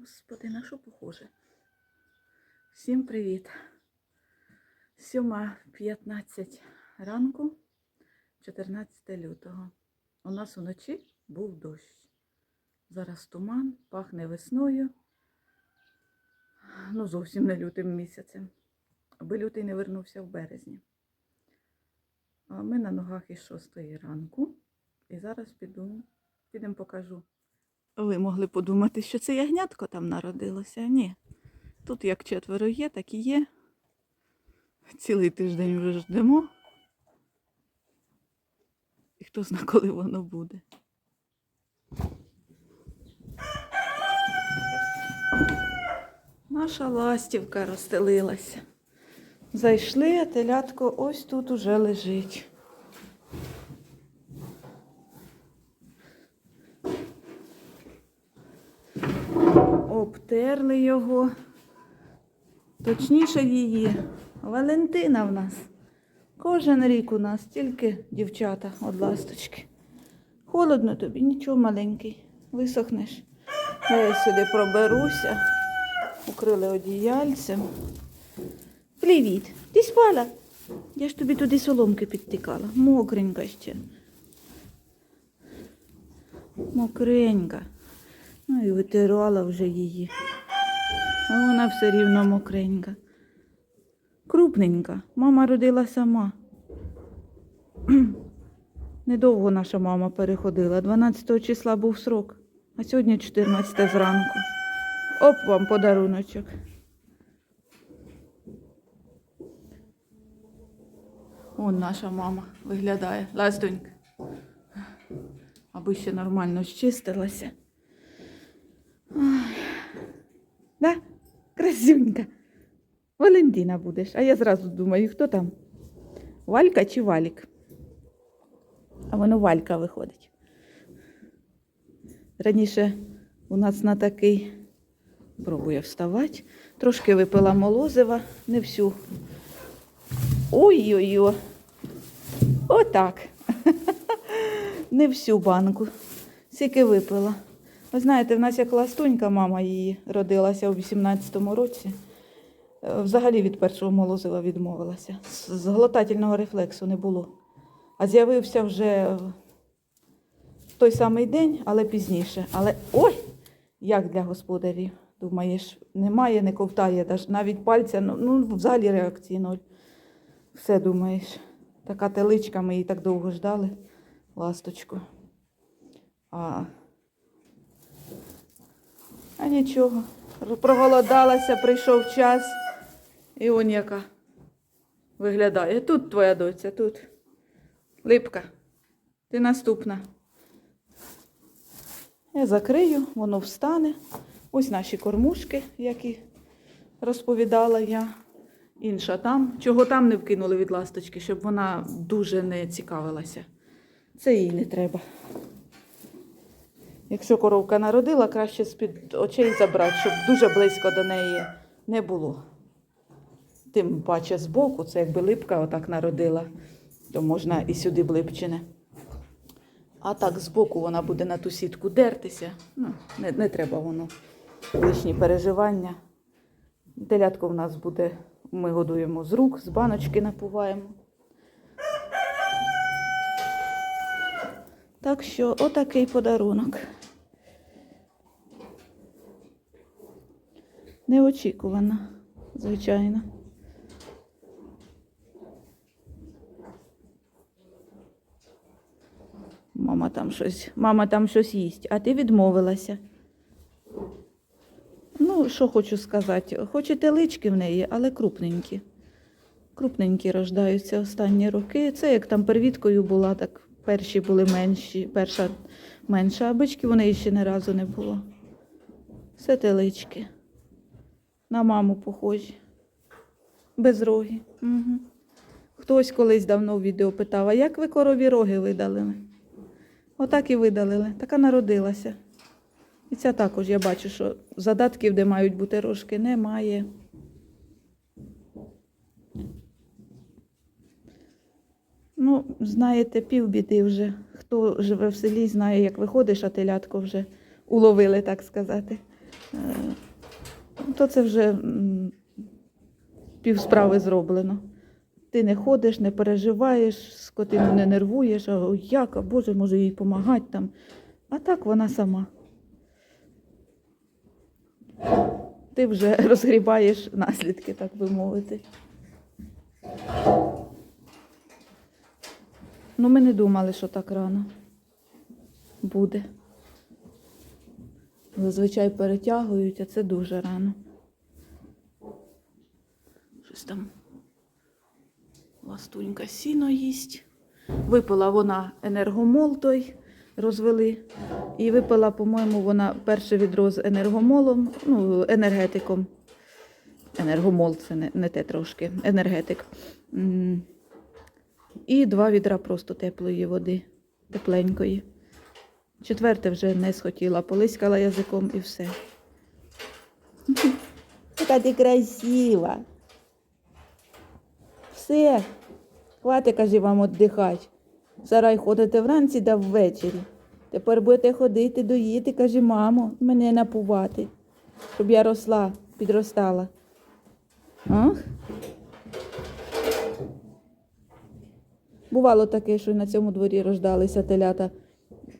Господи, на що похоже? Всім привіт. 7.15 ранку, 14 лютого. У нас уночі був дощ. Зараз туман, пахне весною. Ну, зовсім не лютим місяцем. Аби лютий не вернувся в березні. А ми на ногах із 6 ранку. І зараз піду, підемо покажу. Ви могли подумати, що це ягнятко там народилося. Ні. Тут як четверо є, так і є. Цілий тиждень вже ждемо. І хто зна, коли воно буде. Наша ластівка розстелилася. Зайшли, а телятко ось тут уже лежить. Обтерли його. Точніше її. Валентина в нас. Кожен рік у нас тільки дівчата од ласточки. Холодно тобі, нічого маленький. Висохнеш. Я сюди проберуся. Укрили одіяльцем. Привіт. Ти спала? Я ж тобі туди соломки підтикала. Мокренька ще. Мокренька. Ну і витирала вже її. А вона все рівно мокренька. Крупненька. Мама родила сама. Недовго наша мама переходила. 12 числа був срок, а сьогодні 14 зранку. Оп вам подаруночок. Он наша мама виглядає. Ластонька. Аби ще нормально щистилася. Ой. Да? Красивенька. Валентина будеш. А я зразу думаю, хто там? Валька чи Валік? А воно Валька виходить. Раніше у нас на такий пробує вставати. Трошки випила молозива, не всю. Ой-ой-ой. Отак. Не всю банку. Скільки випила. Ви знаєте, в нас як ластунька, мама її родилася у 18-му році. Е, Взагалі від першого молозива відмовилася. З- глотательного рефлексу не було. А з'явився вже в той самий день, але пізніше. Але ой, як для господарів. Думаєш, немає, не ковтає, навіть пальця, ну, ну взагалі реакції ноль. Все думаєш. Така теличка, ми її так довго ждали, ласточку. А, а нічого. Проголодалася, прийшов час. І он яка виглядає. Тут твоя доця, тут. Липка. Ти наступна. Я закрию, воно встане. Ось наші кормушки, які розповідала я. Інша там. Чого там не вкинули від ласточки, щоб вона дуже не цікавилася. Це їй не треба. Якщо коровка народила, краще з-під очей забрати, щоб дуже близько до неї не було. Тим паче збоку, це якби липка отак народила, то можна і сюди блипчине. А так збоку вона буде на ту сітку дертися. Ну, не, не треба воно лишні переживання. Телятко в нас буде, ми годуємо з рук, з баночки напуваємо. Так що отакий подарунок. Неочікувано, звичайно. Мама там щось, мама там щось їсть, а ти відмовилася. Ну, що хочу сказати, хоч і телички в неї, але крупненькі. Крупненькі рождаються останні роки. Це як там первіткою була, так перші були менші, перша менша, а бички неї ще ні разу не було. Все телички. На маму похожі. Без роги. Угу. Хтось колись давно в відео питав, а як ви корові роги видалили? Отак і видалили. Така народилася. І ця також я бачу, що задатків, де мають бути рожки, немає. Ну, знаєте, півбіди вже. Хто живе в селі, знає, як виходиш, а телятко вже уловили, так сказати. Е, то це вже пів справи зроблено. Ти не ходиш, не переживаєш, скотину не нервуєш, а «Ой, як, а Боже, може їй допомагати там. А так вона сама. Ти вже розгрібаєш наслідки, так би мовити. Ну, ми не думали, що так рано буде. Зазвичай перетягують, а це дуже рано. Щось там ластунька сіно їсть. Випила вона енергомол той, розвели. І випила, по-моєму, вона перше відро з енергомолом, ну, енергетиком. Енергомол це не, не те трошки, енергетик. І два відра просто теплої води, тепленької. Четверте вже не схотіла, полискала язиком і все. Яка ти красива. Все, хватить, каже, вам віддихати. Сарай ходите вранці да ввечері. Тепер будете ходити, доїти, каже, мамо, мене напувати, щоб я росла, підростала. Ах? Бувало таке, що на цьому дворі рождалися телята,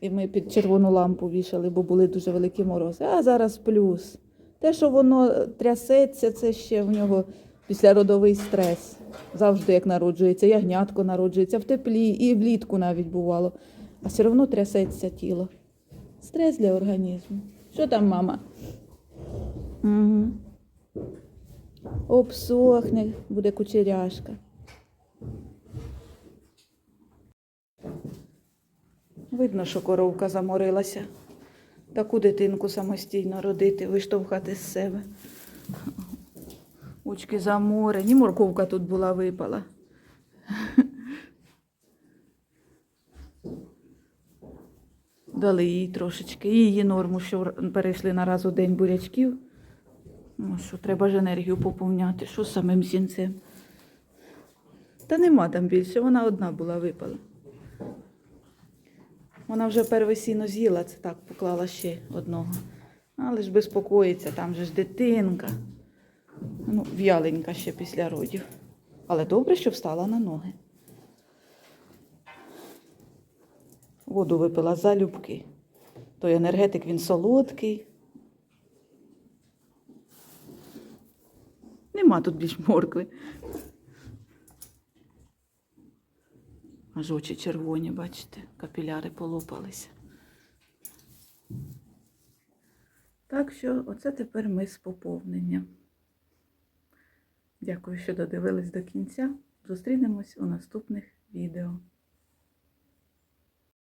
і ми під червону лампу вішали, бо були дуже великі морози. А зараз плюс. Те, що воно трясеться, це ще в нього післяродовий стрес. Завжди як народжується, ягнятко народжується в теплі і влітку навіть бувало. А все одно трясеться тіло. Стрес для організму. Що там, мама? Угу. Обсохне, буде кучеряшка. Видно, що коровка заморилася. Таку дитинку самостійно родити, виштовхати з себе. Очки заморені. Морковка тут була випала. Дали їй трошечки. Її норму, що перейшли на раз у день бурячків. Ну, що треба ж енергію поповняти. Що з самим сінцем? Та нема там більше, вона одна була випала. Вона вже перве сіно з'їла, це так поклала ще одного. Але ж безпокоїться, там же ж дитинка. Ну, в'яленька ще після родів. Але добре, що встала на ноги. Воду випила залюбки. Той енергетик він солодкий. Нема тут більш моркви. Аж очі червоні, бачите, капіляри полопалися. Так що оце тепер ми з поповненням. Дякую, що додивились до кінця. Зустрінемось у наступних відео.